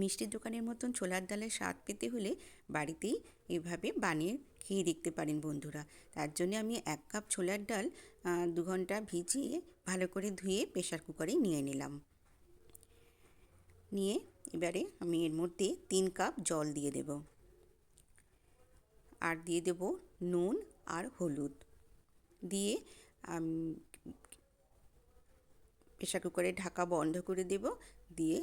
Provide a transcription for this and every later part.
মিষ্টির দোকানের মতন ছোলার ডালের স্বাদ পেতে হলে বাড়িতেই এভাবে বানিয়ে খেয়ে দেখতে পারেন বন্ধুরা। তার জন্য আমি এক কাপ ছোলার ডাল দু ঘণ্টা ভিজিয়ে ভালো করে ধুয়ে প্রেশার কুকারে নিয়ে নিলাম। নিয়ে এবারে আমি এর মধ্যে তিন কাপ জল দিয়ে দেব। আর দিয়ে দেব নুন আর হলুদ। দিয়ে প্রেশার কুকারে ঢাকা বন্ধ করে দেব। দিয়ে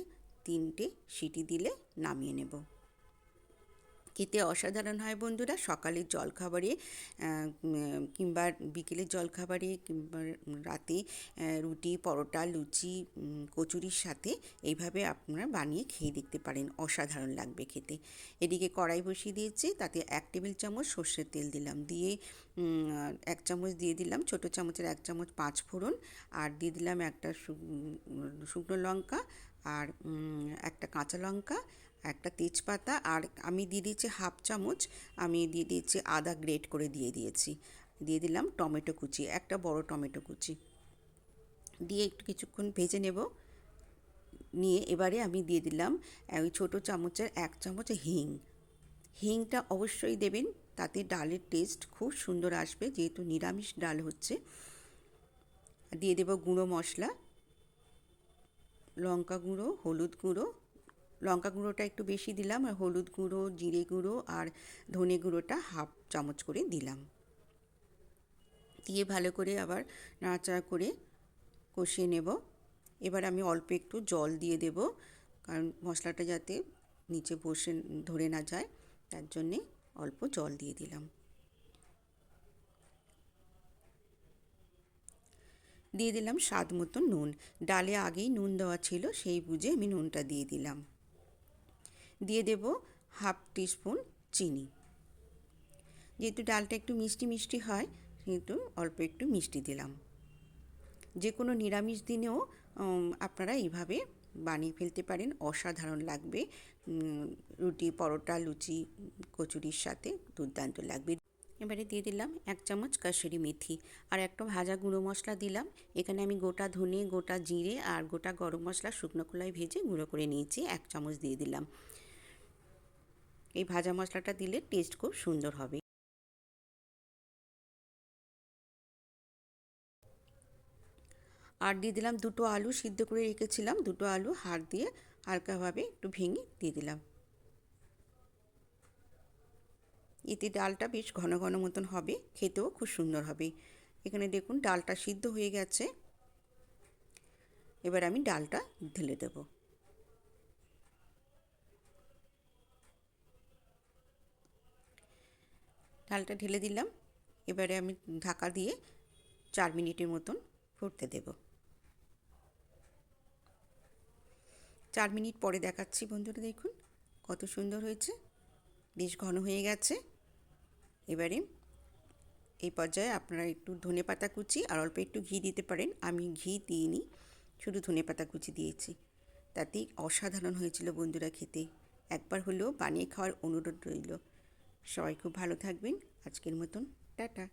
তিনটে সিটি দিলে নামিয়ে নেব। খেতে অসাধারণ হয় বন্ধুরা। সকালের জলখাবারে কিংবা বিকেলের জলখাবারে, কিংবা রাতে রুটি, পরোটা, লুচি কচুরির সাথে এইভাবে আপনারা বানিয়ে খেয়ে দেখতে পারেন। অসাধারণ লাগবে খেতে। এদিকে কড়াই বসিয়ে দিয়েছি, তাতে এক টেবিল চামচ সর্ষের তেল দিলাম। দিয়ে এক চামচ দিয়ে দিলাম ছোটো চামচের এক চামচ পাঁচ ফোড়ন আর দিয়ে দিলাম একটা শুকনো লঙ্কা আর একটা কাঁচা লঙ্কা একটা তেজপাতা আর আমি দিয়ে দিয়েছি হাফ চামচ, আমি দিয়ে দিয়েছি আদা গ্রেট করে দিয়ে দিয়েছি। দিয়ে দিলাম টমেটো কুচি, একটা বড় টমেটো কুচি। দিয়ে একটু কিছুক্ষণ ভেজে নেব। নিয়ে এবারে আমি দিয়ে দিলাম ওই ছোটো চামচের এক চামচ হিং। হিংটা অবশ্যই দেবেন, তাতে ডালের টেস্ট খুব সুন্দর আসবে, যেহেতু নিরামিষ ডাল হচ্ছে। দিয়ে দেব গুঁড়ো মশলা, লঙ্কা গুঁড়ো, হলুদ গুঁড়ো লঙ্কা গুঁড়োটা একটু বেশি দিলাম, আর হলুদ গুঁড়ো, জিরে গুঁড়ো আর ধনে গুঁড়োটা হাফ চামচ করে দিলাম। দিয়ে ভালো করে আবার নাড়াচাড়া করে কষিয়ে নেব। এবার আমি অল্প একটু জল দিয়ে দেব, কারণ মশলাটা যাতে নিচে বসে ধরে না যায়, তার জন্যে অল্প জল দিয়ে দিলাম। দিয়ে দিলাম স্বাদ মতো নুন। ডালে আগেই নুন দেওয়া ছিল, সেই বুঝে আমি নুনটা দিয়ে দিলাম। দিয়ে দেব হাফ টিস্পুন চিনি। যেহেতু ডালটা একটু মিষ্টি মিষ্টি হয়, সেহেতু অল্প একটু মিষ্টি দিলাম। যে কোনো নিরামিষ দিনেও আপনারা এইভাবে বানিয়ে ফেলতে পারেন। অসাধারণ লাগবে। রুটি, পরোটা, লুচি, কচুরির সাথে দুর্দান্ত লাগবে। এবারে দিয়ে দিলাম এক চামচ কাসুরি মেথি আর একটা ভাজা গুঁড়ো মশলা দিলাম। এখানে আমি গোটা ধনে, গোটা জিরে আর গোটা গরম মশলা শুকনো কলাই ভেজে গুঁড়ো করে নিয়েছি। এক চামচ দিয়ে দিলাম। এই ভাজা মশলাটা দিলে টেস্ট খুব সুন্দর হবে। আর দিয়ে দিলাম দুটো আলু সিদ্ধ করে রেখেছিলাম। দুটো আলু হাড় দিয়ে হালকাভাবে একটু ভেঙে দিয়ে দিলাম। এতে ডালটা বেশ ঘন ঘন মতন হবে, খেতেও খুব সুন্দর হবে। এখানে দেখুন ডালটা সিদ্ধ হয়ে গেছে। এবার আমি ডালটা ঢেলে দেবো। ডালটা ঢেলে দিলাম। এবারে আমি ঢাকা দিয়ে চার মিনিটের মতন ফুটতে দেব। চার মিনিট পরে দেখাচ্ছি বন্ধুরা, দেখুন কত সুন্দর হয়েছে। বেশ ঘন হয়ে গেছে। এবারে এই পর্যায়ে আপনারা একটু ধনে পাতা কুচি আর অল্প একটু ঘি দিতে পারেন। আমি ঘি দিইনি, শুধু ধনে পাতা কুচি দিয়েছি। তাতেই অসাধারণ হয়েছিল বন্ধুরা খেতে। একবার হলেও বানিয়ে খাওয়ার অনুরোধ রইল। সবাই খুব ভালো থাকবেন। আজকের মতন টাটা।